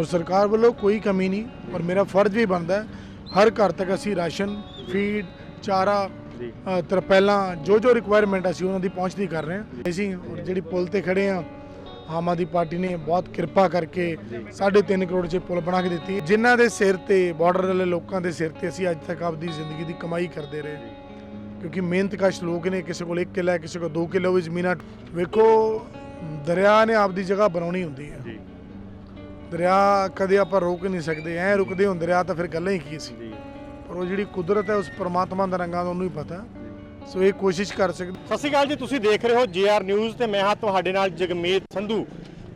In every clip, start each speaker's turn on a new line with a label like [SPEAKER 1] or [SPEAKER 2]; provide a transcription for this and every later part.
[SPEAKER 1] ਔਰ ਸਰਕਾਰ ਵੱਲੋਂ ਕੋਈ ਕਮੀ ਨਹੀਂ ਔਰ ਮੇਰਾ ਫਰਜ਼ ਵੀ ਬਣਦਾ ਹੈ ਹਰ ਘਰ ਤੱਕ ਅਸੀਂ ਰਾਸ਼ਨ ਫੀਡ ਚਾਰਾ ਅ, ਤਰਪੈਲਾਂ ਜੋ ਜੋ ਰਿਕੁਆਇਰਮੈਂਟ ਅਸੀਂ ਉਹਨਾਂ ਦੀ ਪਹੁੰਚਦੀ ਕਰ ਰਹੇ ਹਾਂ। ਅਸੀਂ ਔਰ ਜਿਹੜੀ ਪੁਲ ਤੇ ਖੜੇ ਆ ਆਮ ਆਦਮੀ ਪਾਰਟੀ ਨੇ ਬਹੁਤ ਕਿਰਪਾ ਕਰਕੇ 3.5 ਕਰੋੜ 'ਚ ਪੁਲ ਬਣਾ ਕੇ ਦਿੱਤੀ ਹੈ। ਜਿਨ੍ਹਾਂ ਦੇ ਸਿਰ ਤੇ ਬਾਰਡਰ ਵਾਲੇ ਲੋਕਾਂ ਦੇ ਸਿਰ ਤੇ ਅਸੀਂ ਅੱਜ ਤੱਕ ਆਪਦੀ ਜ਼ਿੰਦਗੀ ਦੀ ਕਮਾਈ ਕਰਦੇ ਰਹੇ ਕਿਉਂਕਿ ਮਿਹਨਤਕਸ਼ ਲੋਕ ਨੇ ਕਿਸੇ ਕੋਲ 1 ਕਿੱਲਾ ਹੈ, ਕਿਸੇ ਕੋਲ 2 ਕਿੱਲਾ ਵੀ ਜ਼ਮੀਨਾਂ ਵੇਖੋ ਦਰਿਆ ਨੇ ਆਪਦੀ ਜਗ੍ਹਾ ਬਣਾਉਣੀ ਹੁੰਦੀ ਹੈ। ਦਰਿਆ ਕਦੇ ਆਪਾਂ ਰੋਕ ਨਹੀਂ ਸਕਦੇ ਐ ਰੁਕਦੇ ਹੁੰਦੇ ਦਰਿਆ ਤਾਂ ਫਿਰ ਗੱਲਾਂ ਹੀ ਕੀ ਸੀ। ਪਰ ਉਹ ਜਿਹੜੀ ਕੁਦਰਤ ਹੈ ਉਸ ਪਰਮਾਤਮਾ ਦਾ ਰੰਗਾਂ ਦਾ ਉਹਨੂੰ ਹੀ ਪਤਾ। ਸੋ ਇਹ ਕੋਸ਼ਿਸ਼ ਕਰ ਸਕਦੇ
[SPEAKER 2] ਸਤਿ ਸ਼੍ਰੀ ਅਕਾਲ ਜੀ ਤੁਸੀਂ ਦੇਖ ਰਹੇ ਹੋ ਜੀਆਰ ਨਿਊਜ਼ ਤੇ ਮੈਂ ਹਾਂ ਤੁਹਾਡੇ ਨਾਲ ਜਗਮੀਤ ਸੰਧੂ।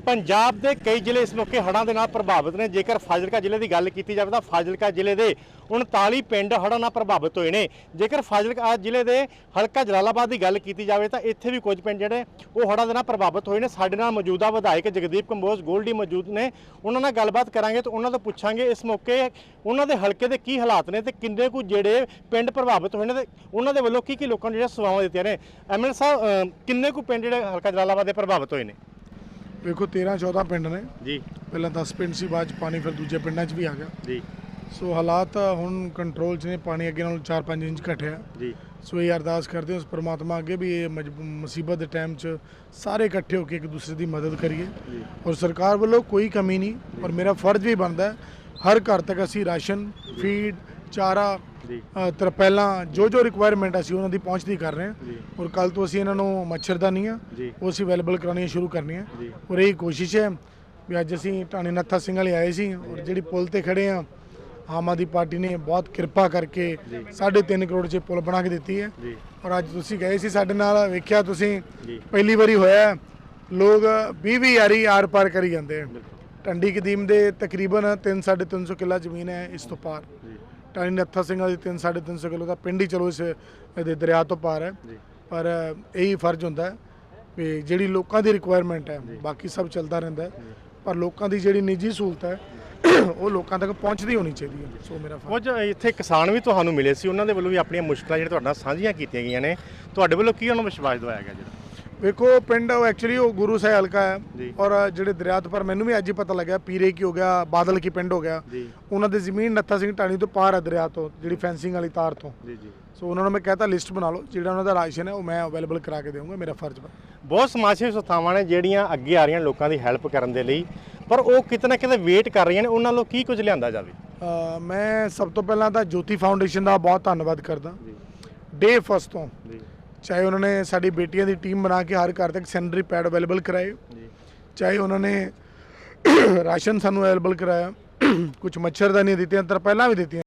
[SPEAKER 2] ਪੰਜਾਬ ਦੇ ਕਈ ਜ਼ਿਲ੍ਹੇ ਇਸ ਮੌਕੇ ਹੜ੍ਹਾਂ ਦੇ ਨਾਲ ਪ੍ਰਭਾਵਿਤ ਨੇ। ਜੇਕਰ ਫਾਜ਼ਿਲਕਾ ਜ਼ਿਲ੍ਹੇ ਦੀ ਗੱਲ ਕੀਤੀ ਜਾਵੇ ਤਾਂ ਫਾਜ਼ਿਲਕਾ ਜ਼ਿਲ੍ਹੇ ਦੇ 39 ਪਿੰਡ ਹੜ੍ਹਾਂ ਨਾਲ ਪ੍ਰਭਾਵਿਤ ਹੋਏ ਨੇ। ਜੇਕਰ ਫਾਜ਼ਿਲਕਾ ਜ਼ਿਲ੍ਹੇ ਦੇ ਹਲਕਾ ਜਲਾਲਾਬਾਦ ਦੀ ਗੱਲ ਕੀਤੀ ਜਾਵੇ ਤਾਂ ਇੱਥੇ ਵੀ ਕੁਝ ਪਿੰਡ ਜਿਹੜੇ ਉਹ ਹੜ੍ਹਾਂ ਦੇ ਨਾਲ ਪ੍ਰਭਾਵਿਤ ਹੋਏ ਨੇ। ਸਾਡੇ ਨਾਲ ਮੌਜੂਦਾ ਵਿਧਾਇਕ ਜਗਦੀਪ ਕੰਬੋਜ ਗੋਲਡੀ ਮੌਜੂਦ ਨੇ। ਉਹਨਾਂ ਨਾਲ ਗੱਲਬਾਤ ਕਰਾਂਗੇ ਤੇ ਉਹਨਾਂ ਤੋਂ ਪੁੱਛਾਂਗੇ ਇਸ ਮੌਕੇ ਉਹਨਾਂ ਦੇ ਹਲਕੇ ਦੇ ਕੀ ਹਾਲਾਤ ਨੇ ਤੇ ਕਿੰਨੇ ਕੁ ਜਿਹੜੇ ਪਿੰਡ ਪ੍ਰਭਾਵਿਤ ਹੋਏ ਨੇ ਤੇ ਉਹਨਾਂ ਦੇ ਵੱਲੋਂ ਕੀ ਕੀ ਲੋਕਾਂ ਨੂੰ ਜਿਹੜੀਆਂ ਸੇਵਾਵਾਂ ਦਿੱਤੀਆਂ ਨੇ। ਐਮਐਲ ਸਾਹਿਬ ਕਿੰਨੇ ਕੁ ਪਿੰਡ ਜਿਹੜੇ ਹਲਕਾ ਜਲਾਲਾਬਾਦ ਦੇ ਪ੍ਰਭਾਵਿਤ ਹੋਏ ਨੇ?
[SPEAKER 1] ਵੇਖੋ 13 14 ਪਿੰਡ ਨੇ।
[SPEAKER 2] ਜੀ।
[SPEAKER 1] ਪਹਿਲਾਂ 10 ਪਿੰਡ ਸੀ ਬਾਅਦ ਚ ਪਾਣੀ ਫਿਰ ਦੂਜੇ ਪਿੰਡਾਂ 'ਚ ਵੀ ਆ ਗਿਆ।
[SPEAKER 2] ਜੀ।
[SPEAKER 1] ਸੋ ਹਾਲਾਤ ਹੁਣ ਕੰਟਰੋਲ 'ਚ ਨੇ ਪਾਣੀ ਅੱਗੇ ਨਾਲੋਂ 4-5 ਇੰਚ ਘਟਿਆ
[SPEAKER 2] ਜੀ।
[SPEAKER 1] ਸੋ ਇਹ ਅਰਦਾਸ ਕਰਦੇ ਹਾਂ ਉਸ ਪਰਮਾਤਮਾ ਅੱਗੇ ਵੀ ਇਹ ਮੁਸੀਬਤ ਦੇ ਟਾਈਮ 'ਚ ਸਾਰੇ ਇਕੱਠੇ ਹੋ ਕੇ ਇੱਕ ਦੂਸਰੇ ਦੀ ਮਦਦ ਕਰੀਏ। ਔਰ ਸਰਕਾਰ ਵੱਲੋਂ ਕੋਈ ਕਮੀ ਨਹੀਂ ਔਰ ਮੇਰਾ ਫਰਜ਼ ਵੀ ਬਣਦਾ ਹੈ ਹਰ ਘਰ ਤੱਕ ਅਸੀਂ ਰਾਸ਼ਨ ਫੀਡ ਚਾਰਾ ਤਰਪੈਲਾਂ ਜੋ ਜੋ ਰਿਕੁਆਇਰਮੈਂਟ ਅਸੀਂ ਉਹਨਾਂ ਦੀ ਪਹੁੰਚਦੀ ਕਰ ਰਹੇ ਹਾਂ ਔਰ ਕੱਲ ਤੋਂ ਅਸੀਂ ਇਹਨਾਂ ਨੂੰ ਮੱਛਰਦਾਨੀਆਂ ਉਹ ਅਸੀਂ ਅਵੇਲੇਬਲ ਕਰਾਉਣੀਆਂ ਸ਼ੁਰੂ ਕਰਨੀਆਂ। ਔਰ ਇਹ ਕੋਸ਼ਿਸ਼ ਹੈ ਵੀ ਅੱਜ ਅਸੀਂ ਟਾਣੀ ਨੱਥਾ ਸਿੰਘ ਵਾਲੇ ਆਏ ਸੀ ਔਰ ਜਿਹੜੀ ਪੁਲ ਤੇ ਖੜੇ ਆ ਆਮ ਆਦਮੀ ਪਾਰਟੀ ਨੇ ਬਹੁਤ ਕਿਰਪਾ ਕਰਕੇ 3.5 ਕਰੋੜ 'ਚ ਪੁਲ ਬਣਾ ਕੇ ਦਿੱਤੀ ਹੈ। ਔਰ ਅੱਜ ਤੁਸੀਂ ਗਏ ਸੀ ਸਾਡੇ ਨਾਲ ਵੇਖਿਆ ਤੁਸੀਂ ਪਹਿਲੀ ਵਾਰੀ ਹੋਇਆ ਲੋਕ 20 20 ਯਾਰੀ ਆਰ ਪਾਰ ਕਰੀ ਜਾਂਦੇ ਆ ਟੰਡੀ ਕਦੀਮ ਦੇ ਤਕਰੀਬਨ 3 350 ਕਿੱਲਾ ਜ਼ਮੀਨ ਹੈ ਇਸ ਤੋਂ ਪਾਰ। ਟਾਣੀ ਨੱਥਾ ਸਿੰਘ ਵਾਲੀ 3 350 ਕਿਲੋ ਦਾ ਪਿੰਡ ਹੀ ਚਲੋ ਇਸ ਇਹਦੇ ਦਰਿਆ ਤੋਂ ਪਾਰ ਹੈ। ਪਰ ਇਹੀ ਫਰਜ਼ ਹੁੰਦਾ ਹੈ ਵੀ ਜਿਹੜੀ ਲੋਕਾਂ ਦੀ ਰਿਕੁਆਇਰਮੈਂਟ ਹੈ ਬਾਕੀ ਸਭ ਚੱਲਦਾ ਰਹਿੰਦਾ ਪਰ ਲੋਕਾਂ ਦੀ ਜਿਹੜੀ ਨਿੱਜੀ ਸਹੂਲਤ ਹੈ ਉਹ ਲੋਕਾਂ ਤੱਕ ਪਹੁੰਚਦੀ ਹੋਣੀ ਚਾਹੀਦੀ ਹੈ। ਸੋ ਮੇਰਾ ਫਰਜ਼
[SPEAKER 2] ਕੁਝ ਇੱਥੇ ਕਿਸਾਨ ਵੀ ਤੁਹਾਨੂੰ ਮਿਲੇ ਸੀ ਉਹਨਾਂ ਦੇ ਵੱਲੋਂ ਵੀ ਆਪਣੀਆਂ ਮੁਸ਼ਕਲਾਂ ਜਿਹੜੀਆਂ ਤੁਹਾਡੇ ਨਾਲ ਸਾਂਝੀਆਂ ਕੀਤੀਆਂ ਗਈਆਂ ਨੇ। ਤੁਹਾਡੇ ਵੱਲੋਂ ਕੀ ਉਹਨਾਂ ਨੂੰ ਵਿਸ਼ਵਾਸ ਦਿਵਾਇਆ ਗਿਆ ਜਿਹੜਾ?
[SPEAKER 1] ਵੇਖੋ ਪਿੰਡ ਉਹ ਐਕਚੁਅਲੀ ਉਹ ਗੁਰੂ ਸਾਹਿਬ ਹਲਕਾ ਹੈ। ਔਰ ਜਿਹੜੇ ਦਰਿਆ ਪਰ ਮੈਨੂੰ ਵੀ ਅੱਜ ਹੀ ਪਤਾ ਲੱਗਿਆ ਪੀਰੇ ਕੀ ਹੋ ਗਿਆ ਬਾਦਲ ਕੀ ਪਿੰਡ ਹੋ ਗਿਆ। ਉਹਨਾਂ ਦੀ ਜ਼ਮੀਨ ਨੱਥਾ ਸਿੰਘ ਢਾਣੀ ਤੋਂ ਪਾਰ ਹੈ ਦਰਿਆ ਤੋਂ ਜਿਹੜੀ ਫੈਂਸਿੰਗ ਵਾਲੀ ਤਾਰ ਤੋਂ।
[SPEAKER 2] ਜੀ ਜੀ।
[SPEAKER 1] ਸੋ ਉਹਨਾਂ ਨੂੰ ਮੈਂ ਕਹਤਾ ਲਿਸਟ ਬਣਾ ਲਓ ਜਿਹੜਾ ਉਹਨਾਂ ਦਾ ਰਾਸ਼ਨ ਹੈ ਉਹ ਮੈਂ ਅਵੇਲੇਬਲ ਕਰਾ ਕੇ ਦੇਵਾਂਗਾ ਮੇਰਾ ਫਰਜ਼ ਹੈ
[SPEAKER 2] ਬਹੁਤ ਸਮਾਜ ਸੇਵੀ ਸੰਸਥਾਵਾਂ ਨੇ ਜਿਹੜੀਆਂ ਅੱਗੇ ਆ ਰਹੀਆਂ ਲੋਕਾਂ ਦੀ ਹੈਲਪ ਕਰਨ ਦੇ ਲਈ ਪਰ ਉਹ ਕਿਤੇ ਨਾ ਕਿਤੇ ਵੇਟ ਕਰ ਰਹੀਆਂ ਨੇ ਉਹਨਾਂ ਵੱਲੋਂ ਕੀ ਕੁਝ ਲਿਆਂਦਾ ਜਾਵੇ?
[SPEAKER 1] ਮੈਂ ਸਭ ਤੋਂ ਪਹਿਲਾਂ ਤਾਂ ਜੋਤੀ ਫਾਊਂਡੇਸ਼ਨ ਦਾ ਬਹੁਤ ਧੰਨਵਾਦ ਕਰਦਾ। ਡੇ ਫਸਟ ਤੋਂ।
[SPEAKER 2] ਜੀ।
[SPEAKER 1] ਚਾਹੇ ਉਹਨਾਂ ਨੇ ਸਾਡੀ ਬੇਟੀਆਂ ਦੀ ਟੀਮ ਬਣਾ ਕੇ ਹਰ ਘਰ ਤੱਕ ਸੈਨੇਟਰੀ ਪੈਡ ਅਵੇਲੇਬਲ ਕਰਾਏ।
[SPEAKER 2] ਜੀ।
[SPEAKER 1] ਚਾਹੇ ਉਹਨਾਂ ਨੇ ਰਾਸ਼ਨ ਸਾਨੂੰ ਅਵੇਲੇਬਲ ਕਰਾਇਆ। ਕੁਝ ਮੱਛਰਦਾਨੀਆਂ ਦਿੱਤੀਆਂ ਤਰਪਾਲਾਂ ਵੀ ਦਿੱਤੀਆਂ।